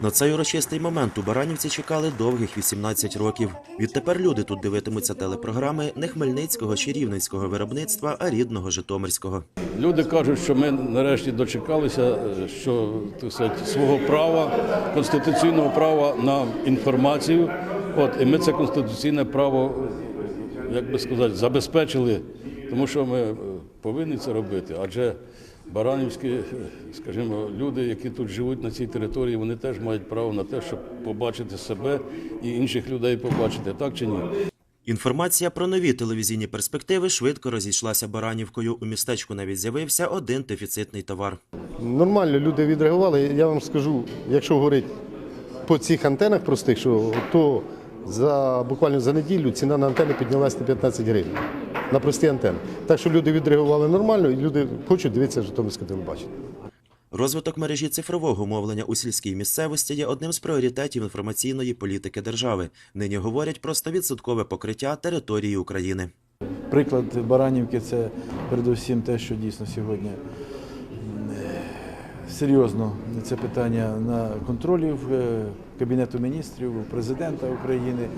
На цей урочистий момент у Баранівці чекали довгих 18 років. Відтепер люди тут дивитимуться телепрограми не хмельницького чи рівненського виробництва, а рідного Житомирського. Люди кажуть, що ми нарешті дочекалися, е, що так сказати, свого права, конституційного права на інформацію. От і ми це конституційне право, як би сказати, забезпечили, тому що ми е, повинні це робити. Адже баранівські, скажімо, люди, які тут живуть на цій території, вони теж мають право на те, щоб побачити себе і інших людей побачити, так чи ні? Інформація про нові телевізійні перспективи швидко розійшлася Баранівкою. У містечку навіть з'явився один дефіцитний товар. Нормально люди відреагували. Я вам скажу, якщо говорити по цих антенах простих, що то за буквально за неділю ціна на антени піднялась на 15 гривень на прості антени. Так що люди відреагували нормально і люди хочуть дивитися Житомирське телебачення. Розвиток мережі цифрового мовлення у сільській місцевості є одним з пріоритетів інформаційної політики держави. Нині говорять про 100% покриття території України. Приклад Баранівки це передусім те, що дійсно сьогодні серйозно це питання на контролі в е, Кабінету міністрів, президента України.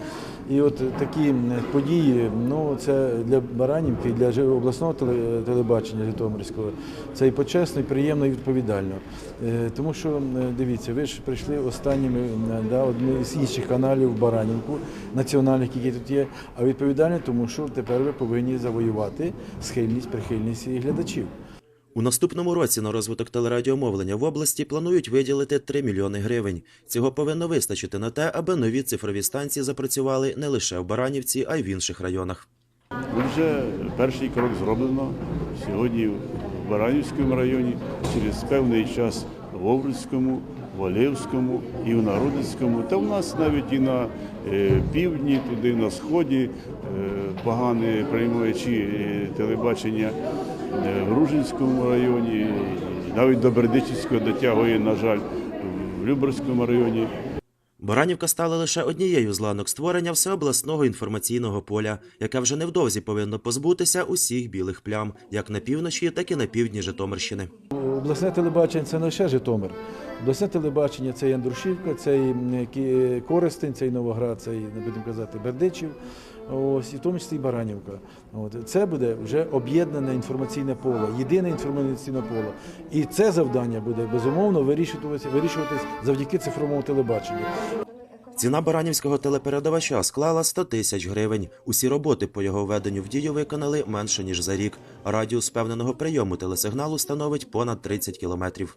І от такі події, ну це для Баранівки, для обласного теле- телебачення Житомирського, це і почесно, і приємно, і відповідально. Е, Тому що дивіться, ви ж прийшли останніми да, одним з інших каналів Баранівку, національних, які тут є, а відповідально, тому що тепер ви повинні завоювати схильність, прихильність і глядачів. У наступному році на розвиток телерадіомовлення в області планують виділити 3 мільйони гривень. Цього повинно вистачити на те, аби нові цифрові станції запрацювали не лише в Баранівці, а й в інших районах. Вже перший крок зроблено сьогодні в Баранівському районі, через певний час в Овруцькому, в Олевському і в Народицькому. Та в нас навіть і на е, півдні, туди на сході, е, погане приймаючи е, телебачення в Ружинському районі, навіть до Бердичівського дотягує, на жаль, в Люберському районі. Баранівка стала лише однією з ланок створення всеобласного інформаційного поля, яке вже невдовзі повинно позбутися усіх білих плям, як на півночі, так і на півдні Житомирщини. Обласне телебачення це не лише Житомир. Обласне телебачення це і Андрушівка, це і це Новоград, це не будемо казати, Бердичів, ось, і в тому числі і Баранівка. От. Це буде вже об'єднане інформаційне поле, єдине інформаційне поле. І це завдання буде безумовно вирішуватися, завдяки цифровому телебаченню. Ціна баранівського телепередавача склала 100 тисяч гривень. Усі роботи по його введенню в дію виконали менше ніж за рік. Радіус певненого прийому телесигналу становить понад 30 кілометрів.